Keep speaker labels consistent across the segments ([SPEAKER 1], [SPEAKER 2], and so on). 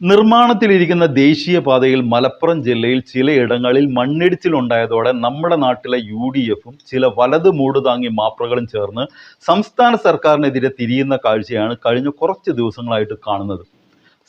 [SPEAKER 1] നിർമ്മാണത്തിലിരിക്കുന്ന ദേശീയപാതയിൽ മലപ്പുറം ജില്ലയിൽ ചിലയിടങ്ങളിൽ മണ്ണിടിച്ചിലുണ്ടായതോടെ നമ്മുടെ നാട്ടിലെ യു ഡി എഫും ചില വലത് മൂടുതാങ്ങി മാപ്രകളും ചേർന്ന് സംസ്ഥാന സർക്കാരിനെതിരെ തിരിയുന്ന കാഴ്ചയാണ് കഴിഞ്ഞ കുറച്ച് ദിവസങ്ങളായിട്ട് കാണുന്നത്.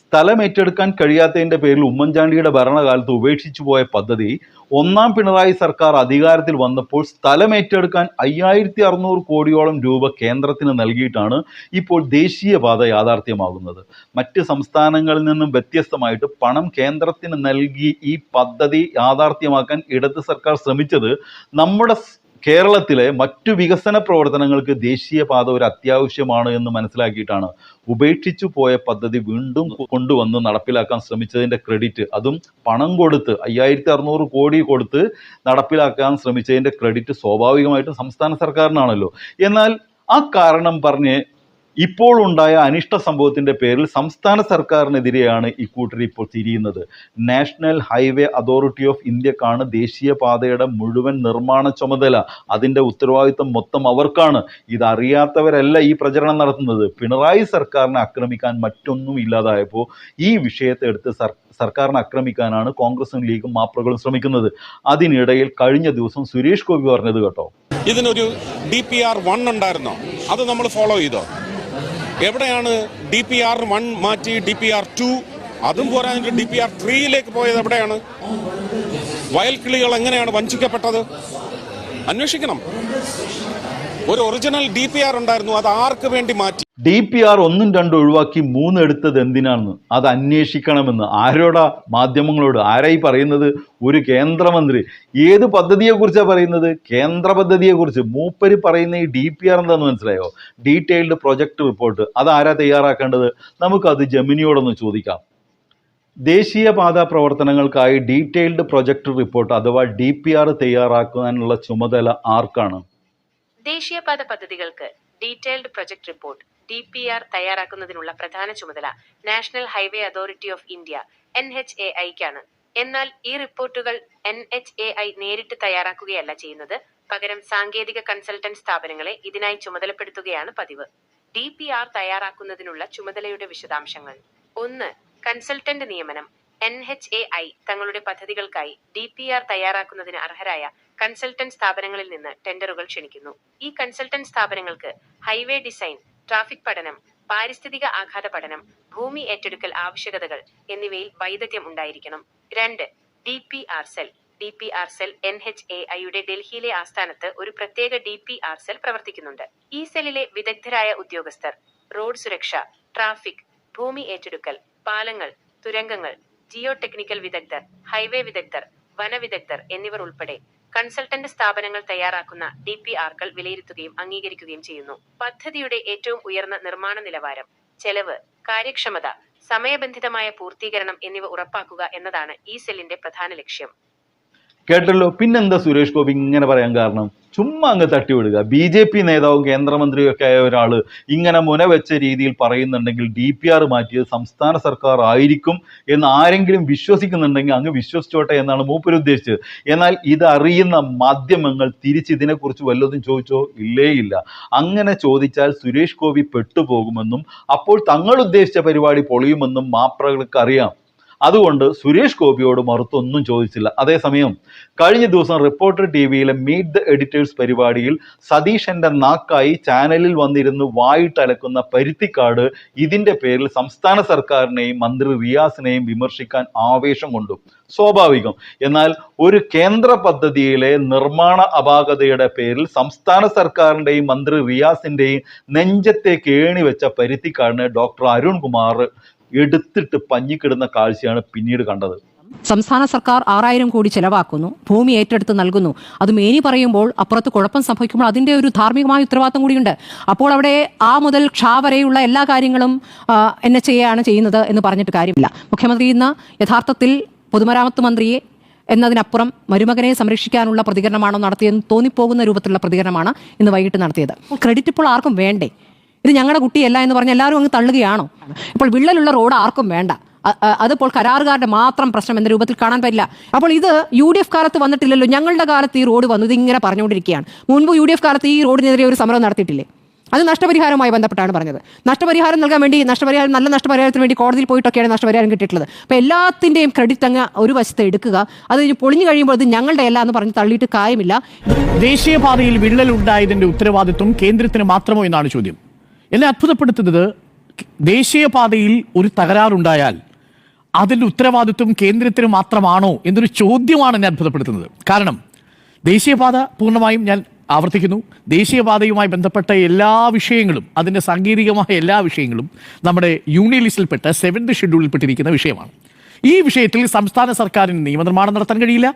[SPEAKER 1] സ്ഥലം ഏറ്റെടുക്കാൻ കഴിയാത്തതിന്റെ പേരിൽ ഉമ്മൻചാണ്ടിയുടെ ഭരണകാലത്ത് ഉപേക്ഷിച്ചു പോയ പദ്ധതി ഒന്നാം പിണറായി സർക്കാർ അധികാരത്തിൽ വന്നപ്പോൾ സ്ഥലം ഏറ്റെടുക്കാൻ അയ്യായിരത്തി അറുന്നൂറ് കോടിയോളം രൂപ കേന്ദ്രത്തിന് നൽകിയിട്ടാണ് ഇപ്പോൾ ദേശീയപാത യാഥാർത്ഥ്യമാകുന്നത്. മറ്റ് സംസ്ഥാനങ്ങളിൽ നിന്നും വ്യത്യസ്തമായിട്ട് പണം കേന്ദ്രത്തിന് നൽകി ഈ പദ്ധതി യാഥാർത്ഥ്യമാക്കാൻ ഇടത് സർക്കാർ ശ്രമിച്ചത് നമ്മുടെ കേരളത്തിലെ മറ്റു വികസന പ്രവർത്തനങ്ങൾക്ക് ദേശീയപാത ഒരു അത്യാവശ്യമാണ് എന്ന് മനസ്സിലാക്കിയിട്ടാണ് ഉപേക്ഷിച്ചു പോയ പദ്ധതി വീണ്ടും കൊണ്ടുവന്ന് നടപ്പിലാക്കാൻ ശ്രമിച്ചതിന്റെ ക്രെഡിറ്റ്. അതും പണം കൊടുത്ത് അയ്യായിരത്തി അറുന്നൂറ് കോടി കൊടുത്ത് നടപ്പിലാക്കാൻ ശ്രമിച്ചതിന്റെ ക്രെഡിറ്റ് സ്വാഭാവികമായിട്ടും സംസ്ഥാന സർക്കാരിനാണല്ലോ. എന്നാൽ ആ കാരണം പറഞ്ഞ് ഇപ്പോൾ ഉണ്ടായ അനിഷ്ട സംഭവത്തിന്റെ പേരിൽ സംസ്ഥാന സർക്കാരിനെതിരെയാണ് ഇക്കൂട്ടർ ഇപ്പോൾ തിരിയുന്നത്. നാഷണൽ ഹൈവേ അതോറിറ്റി ഓഫ് ഇന്ത്യക്കാണ് ദേശീയപാതയുടെ മുഴുവൻ നിർമ്മാണ ചുമതല. അതിന്റെ ഉത്തരവാദിത്തം മൊത്തം അവർക്കാണ്. ഇതറിയാത്തവരല്ല ഈ പ്രചരണം നടത്തുന്നത്. പിണറായി സർക്കാരിനെ ആക്രമിക്കാൻ മറ്റൊന്നും ഇല്ലാതായപ്പോൾ ഈ വിഷയത്തെ എടുത്ത് സർ സർക്കാരിനെ ആക്രമിക്കാനാണ് കോൺഗ്രസും ലീഗും മാപ്രകളും ശ്രമിക്കുന്നത്. അതിനിടയിൽ കഴിഞ്ഞ ദിവസം സുരേഷ് ഗോപി പറഞ്ഞത് കേട്ടോ.
[SPEAKER 2] ഇതിനൊരു ഡി പി ആർ വൺ ഉണ്ടായിരുന്നോ? അത് നമ്മൾ ഫോളോ ചെയ്തോ? എവിടെയാണ് ഡി പി ആർ വൺ മാറ്റി ഡി പി ആർ ടു അതും പോരാഞ്ഞിട്ട് ഡി പി ആർ ത്രീയിലേക്ക് പോയത് എവിടെയാണ്? വയൽക്കിളികൾ എങ്ങനെയാണ് വഞ്ചിക്കപ്പെട്ടത്? അന്വേഷിക്കണം. ഒരു ഒറിജിനൽ ഡി പി ആർ ഉണ്ടായിരുന്നു. അത് ആർക്ക് വേണ്ടി മാറ്റി?
[SPEAKER 1] ഡി പി ആർ ഒന്നും രണ്ടും ഒഴിവാക്കി മൂന്ന് എടുത്തത് എന്തിനാണെന്ന്? അത് അന്വേഷിക്കണമെന്ന്. ആരോടാ മാധ്യമങ്ങളോട്? ആരായി പറയുന്നത്? ഒരു കേന്ദ്രമന്ത്രി. ഏത് പദ്ധതിയെക്കുറിച്ചാണ് പറയുന്നത്? കേന്ദ്ര പദ്ധതിയെക്കുറിച്ച്. മൂപ്പര് പറയുന്ന ഈ ഡി പി ആർ എന്താണെന്ന് മനസ്സിലായോ? Detailed project report. അത് ആരാ തയ്യാറാക്കേണ്ടത്? നമുക്കത് ജമിനിയോടൊന്ന് ചോദിക്കാം. ദേശീയപാത പ്രവർത്തനങ്ങൾക്കായി ഡീറ്റെയിൽഡ് പ്രൊജക്ട് റിപ്പോർട്ട് അഥവാ ഡി പി ആർ തയ്യാറാക്കാനുള്ള ചുമതല ആർക്കാണ്?
[SPEAKER 3] ദേശീയപാത പദ്ധതികൾക്ക് detailed project report D P R തയ്യാറാക്കുന്നതിനുള്ള പ്രധാന ചുമതല national highway authority of India N H A ഐക്കാണ്. എന്നാൽ ഈ റിപ്പോർട്ടുകൾ എൻ എച്ച് എ ഐ നേരിട്ട് തയ്യാറാക്കുകയല്ല ചെയ്യുന്നത്. പകരം സാങ്കേതിക കൺസൾട്ടന്റ് സ്ഥാപനങ്ങളെ ഇതിനായി ചുമതലപ്പെടുത്തുകയാണ് പതിവ്. ഡി പി ആർ തയ്യാറാക്കുന്നതിനുള്ള ചുമതലയുടെ വിശദാംശങ്ങൾ. ഒന്ന് കൺസൾട്ടന്റ് നിയമനം. എൻ എച്ച് എ ഐ തങ്ങളുടെ പദ്ധതികൾക്കായി ഡി പി ആർ തയ്യാറാക്കുന്നതിന് അർഹരായ കൺസൾട്ടന്റ് സ്ഥാപനങ്ങളിൽ നിന്ന് ടെൻഡറുകൾ ക്ഷണിക്കുന്നു. ഈ കൺസൾട്ടന്റ് സ്ഥാപനങ്ങൾക്ക് ഹൈവേ ഡിസൈൻ ട്രാഫിക് പഠനം പാരിസ്ഥിതിക ആഘാത പഠനം ഭൂമി ഏറ്റെടുക്കൽ ആവശ്യകതകൾ എന്നിവയിൽ വൈദഗ്ധ്യം ഉണ്ടായിരിക്കണം. രണ്ട് D P R cell. D P R cell N H A ഐയുടെ ഡൽഹിയിലെ ആസ്ഥാനത്ത് ഒരു പ്രത്യേക ഡി പി ആർ സെൽ പ്രവർത്തിക്കുന്നുണ്ട്. ഈ സെല്ലിലെ വിദഗ്ധരായ ഉദ്യോഗസ്ഥർ റോഡ് സുരക്ഷ ട്രാഫിക് ഭൂമി ഏറ്റെടുക്കൽ പാലങ്ങൾ തുരങ്കങ്ങൾ ജിയോ ടെക്നിക്കൽ വിദഗ്ധർ ഹൈവേ വിദഗ്ധർ വനവിദഗ്ധർ എന്നിവർ ഉൾപ്പെടെ കൺസൾട്ടന്റ് സ്ഥാപനങ്ങൾ തയ്യാറാക്കുന്ന ഡി പി ആർകൾ വിലയിരുത്തുകയും അംഗീകരിക്കുകയും ചെയ്യുന്നു. പദ്ധതിയുടെ ഏറ്റവും ഉയർന്ന നിർമ്മാണ നിലവാരം ചെലവ് കാര്യക്ഷമത സമയബന്ധിതമായ പൂർത്തീകരണം എന്നിവ ഉറപ്പാക്കുക എന്നതാണ് ഈ സെല്ലിന്റെ പ്രധാന ലക്ഷ്യം.
[SPEAKER 1] കേട്ടല്ലോ. പിന്നെന്താ സുരേഷ് ഗോപി ഇങ്ങനെ പറയാൻ കാരണം? ചുമ്മാ അങ്ങ് തട്ടിവിടുക. ബി ജെ പി നേതാവും കേന്ദ്രമന്ത്രിയും ഒക്കെ ആയ ഒരാൾ ഇങ്ങനെ മുനവെച്ച രീതിയിൽ പറയുന്നുണ്ടെങ്കിൽ ഡി പി ആർ മാറ്റിയത് സംസ്ഥാന സർക്കാർ ആയിരിക്കും എന്ന് ആരെങ്കിലും വിശ്വസിക്കുന്നുണ്ടെങ്കിൽ അങ്ങ് വിശ്വസിച്ചോട്ടെ എന്നാണ് മൂപ്പര് ഉദ്ദേശിച്ചത്. എന്നാൽ ഇത് അറിയുന്ന മാധ്യമങ്ങൾ തിരിച്ച് ഇതിനെക്കുറിച്ച് വല്ലതും ചോദിച്ചോ? ഇല്ലേ ഇല്ല. അങ്ങനെ ചോദിച്ചാൽ സുരേഷ് ഗോപി പെട്ടുപോകുമെന്നും അപ്പോൾ തങ്ങൾ ഉദ്ദേശിച്ച പരിപാടി പൊളിയുമെന്നും മാപ്രകൾക്ക് അറിയാം അതുകൊണ്ട് സുരേഷ് ഗോപിയോട് മറുത്തൊന്നും ചോദിച്ചില്ല. അതേസമയം കഴിഞ്ഞ ദിവസം റിപ്പോർട്ടർ ടി വിയിലെ മീറ്റ് ദ എഡിറ്റേഴ്സ് പരിപാടിയിൽ സതീഷന്റെ നാക്കായി ചാനലിൽ വന്നിരുന്ന് വായിട്ടലക്കുന്ന പരുത്തിക്കാട് ഇതിന്റെ പേരിൽ സംസ്ഥാന സർക്കാരിനെയും മന്ത്രി റിയാസിനെയും വിമർശിക്കാൻ ആവേശം കൊണ്ടു. സ്വാഭാവികം. എന്നാൽ ഒരു കേന്ദ്ര പദ്ധതിയിലെ നിർമ്മാണ അപാകതയുടെ പേരിൽ സംസ്ഥാന സർക്കാരിന്റെയും മന്ത്രി റിയാസിന്റെയും നെഞ്ചത്തേക്ക് ഏണി വെച്ച പരുത്തിക്കാടിനെ ഡോക്ടർ അരുൺകുമാർ എടുത്തിട്ട് പഞ്ഞിക്കിടുന്ന കാഴ്ചയാണ് പിന്നീട് കണ്ടത്.
[SPEAKER 4] സംസ്ഥാന സർക്കാർ ആറായിരം കോടി ചെലവാക്കുന്നു ഭൂമി ഏറ്റെടുത്ത് നൽകുന്നു. അത് മേനി പറയുമ്പോൾ അപ്പുറത്ത് കുഴപ്പം സംഭവിക്കുമ്പോൾ അതിന്റെ ഒരു ധാർമ്മികമായ ഉത്തരവാദിത്തം കൂടിയുണ്ട്. അപ്പോൾ അവിടെ ആ മുതൽ ക്ഷാ വരെയുള്ള എല്ലാ കാര്യങ്ങളും എൻ എച്ച് എയാണ് ചെയ്യുന്നത് എന്ന് പറഞ്ഞിട്ട് കാര്യമില്ല. മുഖ്യമന്ത്രി ഇന്ന് യഥാർത്ഥത്തിൽ പൊതുമരാമത്ത് മന്ത്രിയെ എന്നതിനപ്പുറം മരുമകനെ സംരക്ഷിക്കാനുള്ള പ്രതികരണമാണോ നടത്തിയെന്ന് തോന്നിപ്പോകുന്ന രൂപത്തിലുള്ള പ്രതികരണമാണ് ഇന്ന് വൈകിട്ട് നടത്തിയത്. ക്രെഡിറ്റ് ഇപ്പോൾ ആർക്കും വേണ്ടേ? ഇത് ഞങ്ങളുടെ കുട്ടിയല്ല എന്ന് പറഞ്ഞ് എല്ലാവരും അങ്ങ് തള്ളുകയാണോ? ഇപ്പോൾ വിള്ളലുള്ള റോഡ് ആർക്കും വേണ്ട. അതിപ്പോൾ കരാറുകാരുടെ മാത്രം പ്രശ്നം എന്ന രൂപത്തിൽ കാണാൻ പറ്റില്ല. അപ്പോൾ ഇത് യു ഡി എഫ് കാലത്ത് വന്നിട്ടില്ലല്ലോ. ഞങ്ങളുടെ കാലത്ത് ഈ റോഡ് വന്നു. ഇതിങ്ങനെ പറഞ്ഞുകൊണ്ടിരിക്കുകയാണ്. മുൻപ് യു ഡി എഫ് കാലത്ത് ഈ റോഡിനെതിരെ ഒരു സമരം നടത്തിയിട്ടില്ലേ? അത് നഷ്ടപരിഹാരവുമായി ബന്ധപ്പെട്ടാണ് പറഞ്ഞത്. നഷ്ടപരിഹാരം നൽകാൻ വേണ്ടി നഷ്ടപരിഹാരം നല്ല നഷ്ടപരിഹാരത്തിന് വേണ്ടി കോടതിയിൽ പോയിട്ടൊക്കെയാണ് നഷ്ടപരിഹാരം കിട്ടിയിട്ടുള്ളത്. അപ്പോൾ എല്ലാത്തിന്റെയും ക്രെഡിറ്റ് അങ്ങ് ഒരു വശത്ത് എടുക്കുക. അത് പൊളിഞ്ഞു കഴിയുമ്പോൾ ഇത് ഞങ്ങളുടെ അല്ല എന്ന് പറഞ്ഞ് തള്ളിയിട്ട് കാര്യമില്ല.
[SPEAKER 5] ദേശീയപാതയിൽ വിള്ളൽ ഉണ്ടായതിന്റെ ഉത്തരവാദിത്വം കേന്ദ്രത്തിന് മാത്രമോ എന്നാണ് ചോദ്യം. എന്നെ അത്ഭുതപ്പെടുത്തുന്നത് ദേശീയപാതയിൽ ഒരു തകരാറുണ്ടായാൽ അതിന്റെ ഉത്തരവാദിത്വം കേന്ദ്രത്തിന് മാത്രമാണോ എന്നൊരു ചോദ്യമാണ് എന്നെ അത്ഭുതപ്പെടുത്തുന്നത്. കാരണം ദേശീയപാത പൂർണമായും ഞാൻ ആവർത്തിക്കുന്നു. ദേശീയപാതയുമായി ബന്ധപ്പെട്ട എല്ലാ വിഷയങ്ങളും അതിന്റെ സാങ്കേതികമായ എല്ലാ വിഷയങ്ങളും നമ്മുടെ യൂണിയൻ ലിസ്റ്റിൽപ്പെട്ട സെവൻത് ഷെഡ്യൂളിൽപ്പെട്ടിരിക്കുന്ന വിഷയമാണ്. ഈ വിഷയത്തിൽ സംസ്ഥാന സർക്കാരിന് നിയമനിർമ്മാണം നടത്താൻ കഴിയില്ല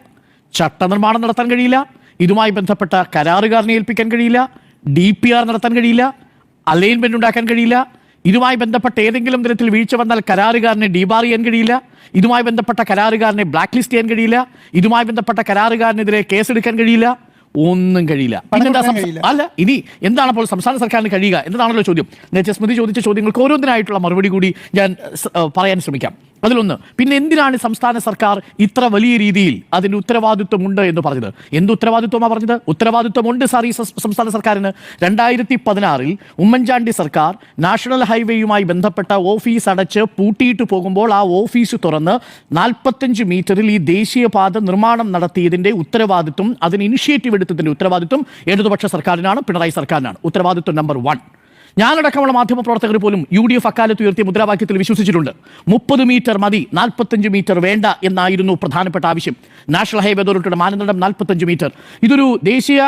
[SPEAKER 5] ചട്ടനിർമ്മാണം നടത്താൻ കഴിയില്ല ഇതുമായി ബന്ധപ്പെട്ട കരാറുകാരനെ ഏൽപ്പിക്കാൻ കഴിയില്ല ഡി പി ആർ നടത്താൻ കഴിയില്ല അലൈൻമെന്റ് ഉണ്ടാക്കാൻ കഴിയില്ല. ഇതുമായി ബന്ധപ്പെട്ട ഏതെങ്കിലും തരത്തിൽ വീഴ്ച വന്നാൽ കരാറുകാരനെ ഡീബാർ ചെയ്യാൻ കഴിയില്ല. ഇതുമായി ബന്ധപ്പെട്ട കരാറുകാരനെ ബ്ലാക്ക് ലിസ്റ്റ് ചെയ്യാൻ കഴിയില്ല. ഇതുമായി ബന്ധപ്പെട്ട കരാറുകാരനെതിരെ കേസെടുക്കാൻ കഴിയില്ല. ഒന്നും കഴിയില്ല. അല്ല ഇനി എന്താണ് അപ്പോൾ സംസ്ഥാന സർക്കാരിന് കഴിയുക? എന്നതാണല്ലോ ചോദ്യം. നേരത്തെ സ്മൃതി ചോദിച്ച ചോദ്യങ്ങൾക്ക് ഓരോന്നിനായിട്ടുള്ള മറുപടി കൂടി ഞാൻ പറയാൻ ശ്രമിക്കാം. അതിലൊന്ന് പിന്നെ എന്തിനാണ് സംസ്ഥാന സർക്കാർ ഇത്ര വലിയ രീതിയിൽ അതിന് ഉത്തരവാദിത്വമുണ്ട് എന്ന് പറഞ്ഞത്? എന്ത് ഉത്തരവാദിത്വമാണ് പറഞ്ഞത്? ഉത്തരവാദിത്വമുണ്ട് സാർ ഈ സംസ്ഥാന സർക്കാരിന്. രണ്ടായിരത്തി പതിനാറിൽ ഉമ്മൻചാണ്ടി സർക്കാർ നാഷണൽ ഹൈവേയുമായി ബന്ധപ്പെട്ട ഓഫീസ് അടച്ച് പൂട്ടിയിട്ട് പോകുമ്പോൾ ആ ഓഫീസ് തുറന്ന് നാൽപ്പത്തഞ്ച് മീറ്ററിൽ ഈ ദേശീയപാത നിർമ്മാണം നടത്തിയതിന്റെ ഉത്തരവാദിത്വം അതിന് ഇനിഷ്യേറ്റീവ് എടുത്തതിന്റെ ഉത്തരവാദിത്വം ഇടതുപക്ഷ സർക്കാരിനാണ് പിണറായി സർക്കാരിനാണ്. ഉത്തരവാദിത്വം നമ്പർ വൺ. ഞാനടക്കമുള്ള മാധ്യമപ്രവർത്തകർ പോലും യു ഡി എഫ് അക്കാലത്ത് ഉയർത്തിയ മുദ്രാവാക്യത്തിൽ വിശ്വസിച്ചിട്ടുണ്ട്. മുപ്പത് മീറ്റർ മതി നാൽപ്പത്തഞ്ച് മീറ്റർ വേണ്ട എന്നായിരുന്നു പ്രധാനപ്പെട്ട ആവശ്യം. നാഷണൽ ഹൈവേ അതോറിറ്റിയുടെ മാനദണ്ഡം നാൽപ്പത്തഞ്ച് മീറ്റർ. ഇതൊരു ദേശീയ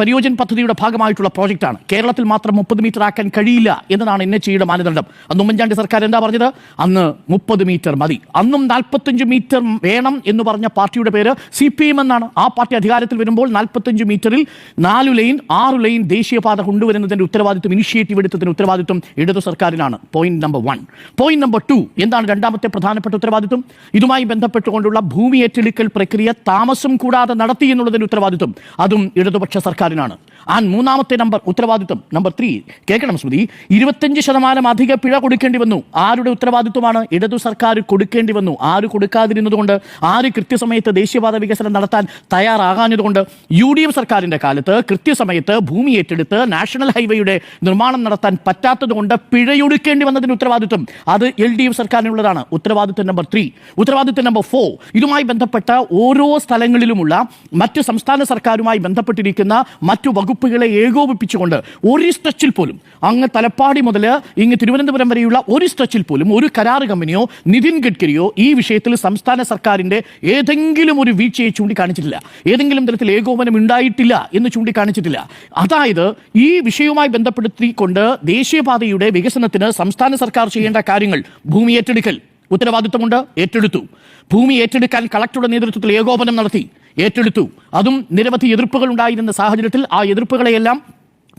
[SPEAKER 5] പരിയോജന പദ്ധതിയുടെ ഭാഗമായിട്ടുള്ള പ്രോജക്റ്റാണ്. കേരളത്തിൽ മാത്രം മുപ്പത് മീറ്റർ ആക്കാൻ കഴിയില്ല എന്നതാണ് എൻ എച്ച് മാനദണ്ഡം. അന്ന് ഉമ്മൻചാണ്ടി സർക്കാർ എന്താ പറഞ്ഞത്? അന്ന് മുപ്പത് മീറ്റർ മതി. അന്നും നാൽപ്പത്തഞ്ച് മീറ്റർ വേണം എന്ന് പറഞ്ഞ പാർട്ടിയുടെ പേര് സി പി എം എന്നാണ്. ആ പാർട്ടി അധികാരത്തിൽ വരുമ്പോൾ നാൽപ്പത്തഞ്ച് മീറ്ററിൽ നാലു ലൈൻ ആറു ലൈൻ ദേശീയപാത കൊണ്ടുവരുന്നതിന്റെ ഉത്തരവാദിത്വം ഇനിഷ്യേറ്റീവ് എടുത്തതിന് ഉത്തരവാദിത്വം ഇടതു സർക്കാരിനാണ്. Point number one point number two എന്താണ് രണ്ടാമത്തെ പ്രധാനപ്പെട്ട ഉത്തരവാദിത്വം? ഇതുമായി ബന്ധപ്പെട്ടുകൊണ്ടുള്ള ഭൂമി ഏറ്റെടുക്കൽ പ്രക്രിയ താമസം കൂടാതെ നടത്തി എന്നുള്ളതിന് ഉത്തരവാദിത്വം അതും ഇടതുപക്ഷ സർക്കാരിനാണ്. ആ മൂന്നാമത്തെ നമ്പർ ഉത്തരവാദിത്വം നമ്പർ ത്രീ കേൾക്കണം സ്മൃതി. ഇരുപത്തഞ്ച് ശതമാനം അധിക പിഴ കൊടുക്കേണ്ടി വന്നു. ആരുടെ ഉത്തരവാദിത്വമാണ് ഇടതു സർക്കാർ കൊടുക്കേണ്ടി വന്നു? ആര് കൊടുക്കാതിരുന്നതുകൊണ്ട്? ആര് കൃത്യസമയത്ത് ദേശീയപാത വികസനം നടത്താൻ തയ്യാറാകാഞ്ഞതുകൊണ്ട്? യു ഡി എഫ് സർക്കാരിന്റെ കാലത്ത് കൃത്യസമയത്ത് ഭൂമി ഏറ്റെടുത്ത് നാഷണൽ ഹൈവേയുടെ നിർമ്മാണം നടത്താൻ പറ്റാത്തതുകൊണ്ട് പിഴയൊടുക്കേണ്ടി വന്നതിന് ഉത്തരവാദിത്വം അത് എൽ ഡി എഫ് സർക്കാരിനുള്ളതാണ്. ഉത്തരവാദിത്വം നമ്പർ ത്രീ. ഉത്തരവാദിത്വം നമ്പർ ഫോർ. ഇതുമായി ബന്ധപ്പെട്ട ഓരോ സ്ഥലങ്ങളിലുമുള്ള മറ്റ് സംസ്ഥാന സർക്കാരുമായി ബന്ധപ്പെട്ടിരിക്കുന്ന മറ്റു വകുപ്പുകളെ ഏകോപിപ്പിച്ചുകൊണ്ട് ഒരു സ്ട്രെച്ചിൽ പോലും അങ്ങ് തലപ്പാടി മുതൽ ഇങ്ങ് തിരുവനന്തപുരം വരെയുള്ള ഒരു സ്ട്രെച്ചിൽ പോലും ഒരു കരാർ കമ്പനിയോ നിതിൻ ഗഡ്കരിയോ ഈ വിഷയത്തിൽ സംസ്ഥാന സർക്കാരിന്റെ ഏതെങ്കിലും ഒരു വീഴ്ചയെ ചൂണ്ടിക്കാണിച്ചിട്ടില്ല. ഏതെങ്കിലും തരത്തിൽ ഏകോപനം ഉണ്ടായിട്ടില്ല എന്ന് ചൂണ്ടിക്കാണിച്ചിട്ടില്ല. അതായത് ഈ വിഷയവുമായി ബന്ധപ്പെടുത്തിക്കൊണ്ട് ദേശീയപാതയുടെ വികസനത്തിന് സംസ്ഥാന സർക്കാർ ചെയ്യേണ്ട കാര്യങ്ങൾ ഭൂമി ഏറ്റെടുക്കൽ ഉത്തരവാദിത്വമുണ്ട് ഏറ്റെടുത്തു. ഭൂമി ഏറ്റെടുക്കാൻ കളക്ടറുടെ നേതൃത്വത്തിൽ ഏകോപനം നടത്തി ഏറ്റെടുത്തു. അതും നിരവധി എതിർപ്പുകൾ ഉണ്ടായിരുന്ന സാഹചര്യത്തിൽ ആ എതിർപ്പുകളെയെല്ലാം